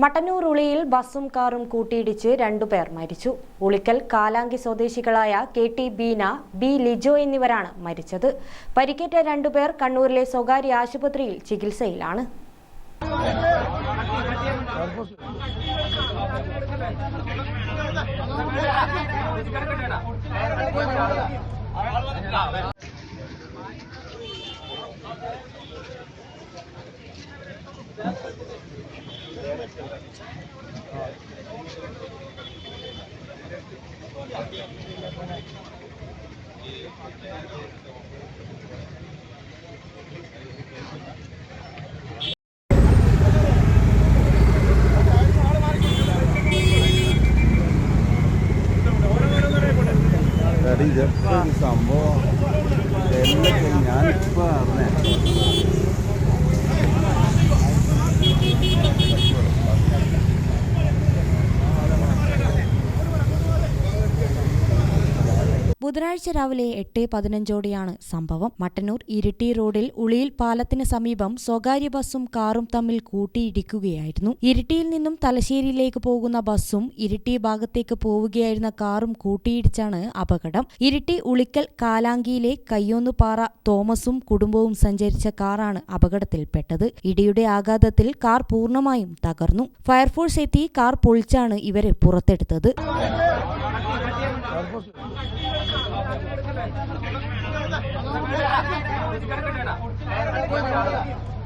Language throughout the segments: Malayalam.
മട്ടന്നൂർ ഉളിയിൽ ബസ്സും കാറും കൂട്ടിയിടിച്ച് രണ്ടുപേർ മരിച്ചു ഉളിക്കൽ കാലാങ്കി സ്വദേശികളായ K T Beena B Lijo എന്നിവരാണ് മരിച്ചത് പരിക്കേറ്റ രണ്ടുപേർ കണ്ണൂരിലെ സ്വകാര്യ ആശുപത്രിയിൽ ചികിത്സയിലാണ് സംഭവം എല്ലാം ഞാനിപ്പോ അറിഞ്ഞേ ബുധനാഴ്ച രാവിലെ എട്ട് പതിനഞ്ചോടെയാണ് സംഭവം. മട്ടന്നൂർ ഇരിട്ടി റോഡിൽ ഉളിയിൽ പാലത്തിന് സമീപം സ്വകാര്യ ബസ്സും കാറും തമ്മിൽ കൂട്ടിയിടിക്കുകയായിരുന്നു. ഇരിട്ടിയിൽ നിന്നും തലശ്ശേരിയിലേക്ക് പോകുന്ന ബസ്സും ഇരിട്ടി ഭാഗത്തേക്ക് പോവുകയായിരുന്ന കാറും കൂട്ടിയിടിച്ചാണ് അപകടം. ഇരിട്ടി ഉളിക്കൽ കാലാങ്കിയിലെ കയ്യോന്നുപാറ തോമസും കുടുംബവും സഞ്ചരിച്ച കാറാണ് അപകടത്തിൽപ്പെട്ടത്. ഇടിയുടെ ആഘാതത്തിൽ കാർ പൂർണമായും തകർന്നു. ഫയർഫോഴ്സ് എത്തി കാർ പൊളിച്ചാണ് ഇവരെ പുറത്തെടുത്തത്. പ്രശ്നം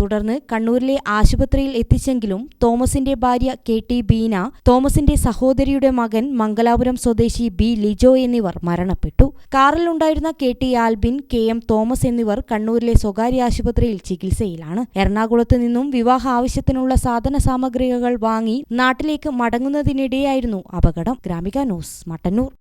തുടർന്ന് കണ്ണൂരിലെ ആശുപത്രിയിൽ എത്തിച്ചെങ്കിലും തോമസിന്റെ ഭാര്യ കെ ടി ബീന തോമസിന്റെ സഹോദരിയുടെ മകൻ മംഗലാപുരം സ്വദേശി ബി ലിജോ എന്നിവർ മരണപ്പെട്ടു. കാറിലുണ്ടായിരുന്ന K T Albin K M Thomas എന്നിവർ കണ്ണൂരിലെ സ്വകാര്യ ആശുപത്രിയിൽ ചികിത്സയിലാണ്. എറണാകുളത്ത് നിന്നും വിവാഹ ആവശ്യത്തിനുള്ള സാധന സാമഗ്രികൾ വാങ്ങി നാട്ടിലേക്ക് മടങ്ങുന്നതിനിടെയായിരുന്നു അപകടം. ഗ്രാമിക ന്യൂസ് മട്ടന്നൂർ.